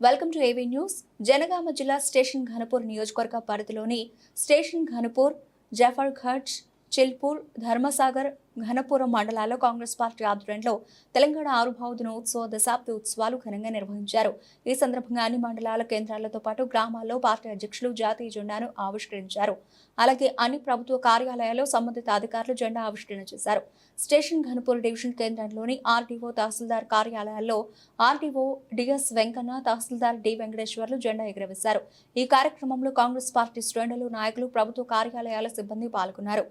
Welcome to AV news. Janagama జిల్లా station Ghanpur నియోజకవర్గ పరిధిలోని స్టేషన్ ఘనపూర్ జఫర్ఘట్ చిల్పూర్ ధర్మసాగర్ ఘనపురం మండలాల్లో కాంగ్రెస్ పార్టీ ఆధ్వర్యంలో తెలంగాణ ఆవిర్భావ దినోత్సవ దశాబ్ది ఉత్సవాలు ఘనంగా నిర్వహించారు. ఈ సందర్భంగా అన్ని మండలాల కేంద్రాలతో పాటు గ్రామాల్లో పార్టీ అధ్యక్షులు జాతీయ జెండాను ఆవిష్కరించారు. అలాగే అన్ని ప్రభుత్వ కార్యాలయాల్లో సంబంధిత అధికారులు జెండా ఆవిష్కరణ చేశారు. స్టేషన్ ఘనపూర్ డివిజన్ కేంద్రంలోని ఆర్డీఓ తహసీల్దార్ కార్యాలయాల్లో RDO DS Venkanna tahsildar D Venkateswarlu జెండా ఎగురవేశారు. ఈ కార్యక్రమంలో కాంగ్రెస్ పార్టీ శ్రేణులు నాయకులు ప్రభుత్వ కార్యాలయాల సిబ్బంది పాల్గొన్నారు.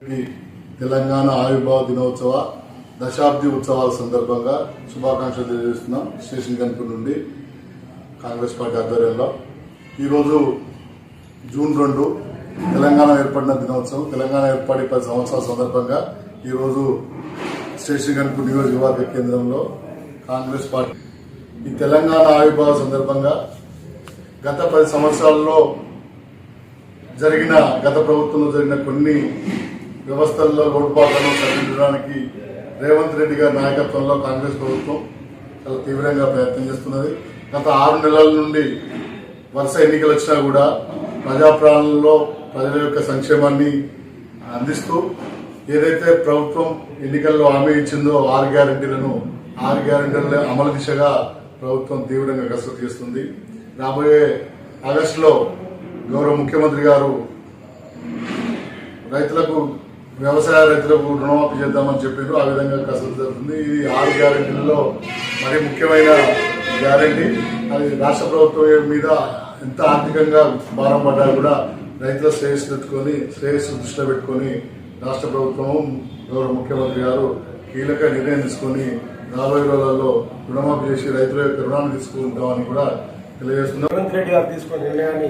తెలంగాణ ఆవిర్భావ దినోత్సవ దశాబ్ది ఉత్సవాల సందర్భంగా శుభాకాంక్షలు తెలియజేస్తున్నాం. స్టేషన్ కనుక నుండి కాంగ్రెస్ పార్టీ ఆధ్వర్యంలో. ఈరోజు జూన్ రెండు తెలంగాణ ఏర్పడిన దినోత్సవం. తెలంగాణ ఏర్పడి పది సంవత్సరాల సందర్భంగా ఈరోజు స్టేషన్ కనుక నియోజకవర్గ కేంద్రంలో కాంగ్రెస్ పార్టీ ఈ తెలంగాణ ఆవిర్భావ సందర్భంగా గత పది సంవత్సరాల్లో జరిగిన గత ప్రభుత్వంలో జరిగిన కొన్ని వ్యవస్థల్లో లోటుపాట్లను సరిదిద్దడానికి రేవంత్ రెడ్డి గారి నాయకత్వంలో కాంగ్రెస్ ప్రభుత్వం చాలా తీవ్రంగా ప్రయత్నం చేస్తున్నది. గత ఆరు నెలల నుండి వరుస ఎన్నికలు వచ్చినా కూడా ప్రజాప్రాణంలో ప్రజల యొక్క సంక్షేమాన్ని అందిస్తూ ఏదైతే ప్రభుత్వం ఎన్నికల్లో హామీ ఇచ్చిందో ఆరు గ్యారంటీలను ఆరు గ్యారంటీల అమలు దిశగా ప్రభుత్వం తీవ్రంగా కసరత్తు చేస్తుంది. రాబోయే ఆగస్టులో గౌరవ ముఖ్యమంత్రి గారు రైతులకు వ్యవసాయ రైతులకు రుణమాఫీ చేద్దామని చెప్పారు ఆ విధంగా కసరత్తు జరుగుతుంది. ఇది ఆరు గ్యారెంటీలలో మరి ముఖ్యమైన గ్యారెంటీ. అది రాష్ట్ర ప్రభుత్వం మీద ఎంత ఆర్థికంగా భారం పడ్డా కూడా రైతుల శ్రేయస్సు పెట్టుకొని శ్రేయస్సు దృష్టిలో పెట్టుకొని రాష్ట్ర ప్రభుత్వం గౌరవ ముఖ్యమంత్రి గారు కీలక నిర్ణయం తీసుకొని రాబోయే రోజుల్లో రుణమాఫీ చేసి రైతుల యొక్క రుణాన్ని తీసుకుంటామని కూడా తెలియజేస్తున్నాం. రేవంత్ రెడ్డి గారు తీసుకున్న నిర్ణయాన్ని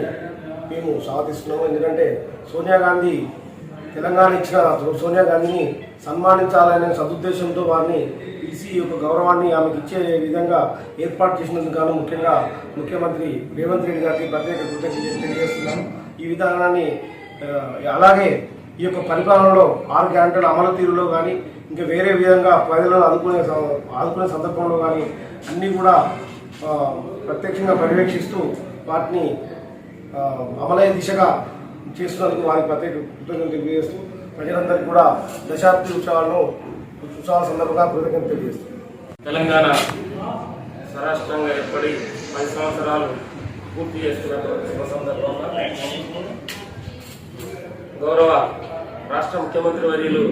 మేము స్వాగతిస్తున్నాము ఎందుకంటే సోనియా గాంధీ తెలంగాణ ఇచ్చిన సోనియా గాంధీని సన్మానించాలనే సదుద్దేశంతో వారిని పిలిచి ఈ యొక్క గౌరవాన్ని ఆమెకు ఇచ్చే విధంగా ఏర్పాటు చేసినందుకు గాను ముఖ్యంగా ముఖ్యమంత్రి రేవంత్ రెడ్డి గారికి ప్రత్యేక కృతజ్ఞతలు తెలియజేస్తున్నాను. ఈ విధానాన్ని అలాగే ఈ యొక్క పరిపాలనలో ఆరు గ్యారంటీల అమలు తీరులో కానీ ఇంకా వేరే విధంగా ప్రజలను ఆదుకునే ఆదుకునే సందర్భంలో కానీ అన్నీ కూడా ప్రత్యక్షంగా పర్యవేక్షిస్తూ వాటిని అమలయ్యే దిశగా చేస్తున్నందుకు వారికి ప్రత్యేక కృతజ్ఞతలు తెలియజేస్తూ ప్రజలందరికీ కూడా దశాబ్ది ఉత్సవాలను ఉత్సవాల సందర్భంగా కృతజ్ఞతలు తెలియజేస్తుంది తెలంగాణ స్వరాష్ట్రంగా ఏర్పడి పది సంవత్సరాలు పూర్తి చేస్తున్న శుభ సందర్భంగా గౌరవ రాష్ట్ర ముఖ్యమంత్రి వర్యులు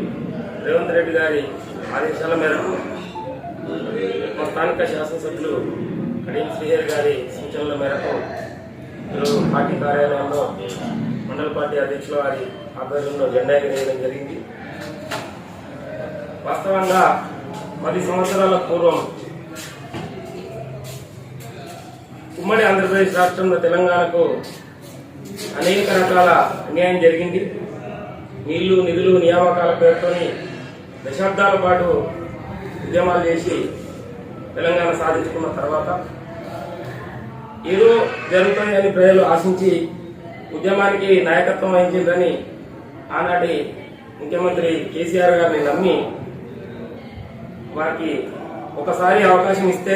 రేవంత్ రెడ్డి గారి ఆదేశాల మేరకు మా స్థానిక శాసనసభ్యులు కడియం శ్రీహర్ గారి సూచనల మేరకు ఈరోజు పార్టీ కార్యాలయంలో మండల పార్టీ అధ్యక్షుల వారి ఆధ్వర్యంలో జెండా ఎగరేయడం జరిగింది. వాస్తవంగా పది సంవత్సరాల పూర్వం ఉమ్మడి ఆంధ్రప్రదేశ్ రాష్ట్రంలో తెలంగాణకు అనేక రకాల అన్యాయం జరిగింది. నీళ్ళు నిధులు నియామకాల పేరుతోని దశాబ్దాల పాటు ఉద్యమాలు చేసి తెలంగాణ సాధించుకున్న తర్వాత ఏదో జరుగుతుందని ప్రజలు ఆశించి ఉద్యమానికి నాయకత్వం వహించిందని ఆనాటి ముఖ్యమంత్రి కేసీఆర్ గారిని నమ్మి వారికి ఒకసారి అవకాశం ఇస్తే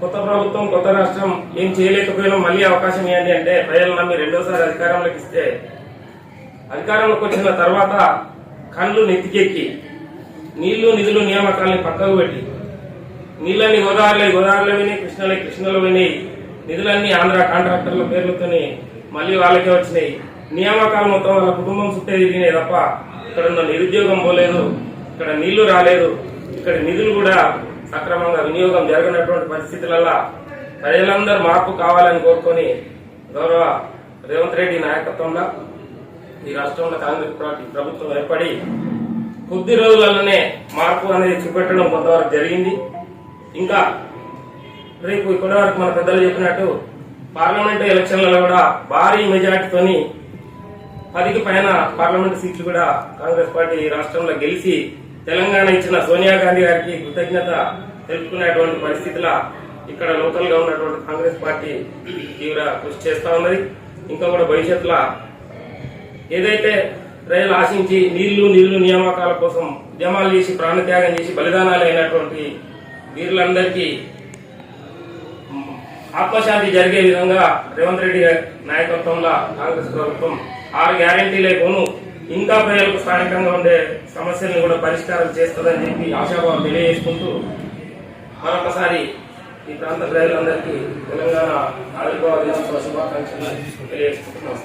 కొత్త ప్రభుత్వం కొత్త రాష్ట్రం ఏం చేయలేకపోయినా మళ్ళీ అవకాశం ఏంటి అంటే ప్రజలు నమ్మి రెండోసారి అధికారంలోకి ఇస్తే అధికారంలోకి వచ్చిన తర్వాత కళ్ళు నెత్తికెక్కి నీళ్ళు నిధులు నియామకాలని పక్కకు పెట్టి నీళ్ళని గోదావరిలో గోదావరిలో విని కృష్ణలో కృష్ణలో విని నిధులన్నీ ఆంధ్ర కాంట్రాక్టర్ల పేర్లతోనే మళ్ళీ వాళ్ళకే వచ్చినాయి. నియామకాలు మొత్తం వాళ్ళ కుటుంబం చుట్టే తిరిగినాయి తప్ప ఇక్కడ ఉన్న నిరుద్యోగం పోలేదు ఇక్కడ నీళ్ళు రాలేదు ఇక్కడ నిధులు కూడా సక్రమంగా వినియోగం జరగనటువంటి పరిస్థితులలో ప్రజలందరూ మార్పు కావాలని కోరుకొని గౌరవ రేవంత్ రెడ్డి నాయకత్వంలో ఈ రాష్ట్రంలో కాంగ్రెస్ పార్టీ ప్రభుత్వం ఏర్పడి కొద్ది రోజులలోనే మార్పు అనేది చూపెట్టడం కొంతవరకు జరిగింది. ఇంకా రేపు ఇప్పటి వరకు మన పెద్దలు చెప్పినట్టు పార్లమెంటు ఎలక్షన్లలో కూడా భారీ మెజార్టీతోని పదికి పైన పార్లమెంటు సీట్లు కూడా కాంగ్రెస్ పార్టీ రాష్ట్రంలో గెలిచి తెలంగాణ ఇచ్చిన సోనియా గాంధీ గారికి కృతజ్ఞత తెలుపుకునేటువంటి పరిస్థితుల ఇక్కడ లోకల్గా ఉన్నటువంటి కాంగ్రెస్ పార్టీ తీవ్ర కృషి చేస్తా ఉన్నది. ఇంకా కూడా భవిష్యత్తులో ఏదైతే ప్రజలు ఆశించి నీళ్ళు నిధులు నియామకాల కోసం ఉద్యమాలు చేసి ప్రాణత్యాగం చేసి బలిదానాలు అయినటువంటి వీరులందరికీ ఆత్మశాంతి జరిగే విధంగా రేవంత్ రెడ్డి నాయకత్వంలో కాంగ్రెస్ ప్రభుత్వం ఆరు గ్యారంటీలే పోను ఇంకా ప్రజలకు స్థానికంగా ఉండే సమస్యలను కూడా పరిష్కారం చేస్తుందని చెప్పి ఆశాభావం తెలియజేసుకుంటూ మరొకసారి ఈ ప్రాంత ప్రజలందరికీ తెలంగాణ ఆవిర్భావ దినోత్సవ శుభాకాంక్షలు తెలియజేసుకుంటున్నాం.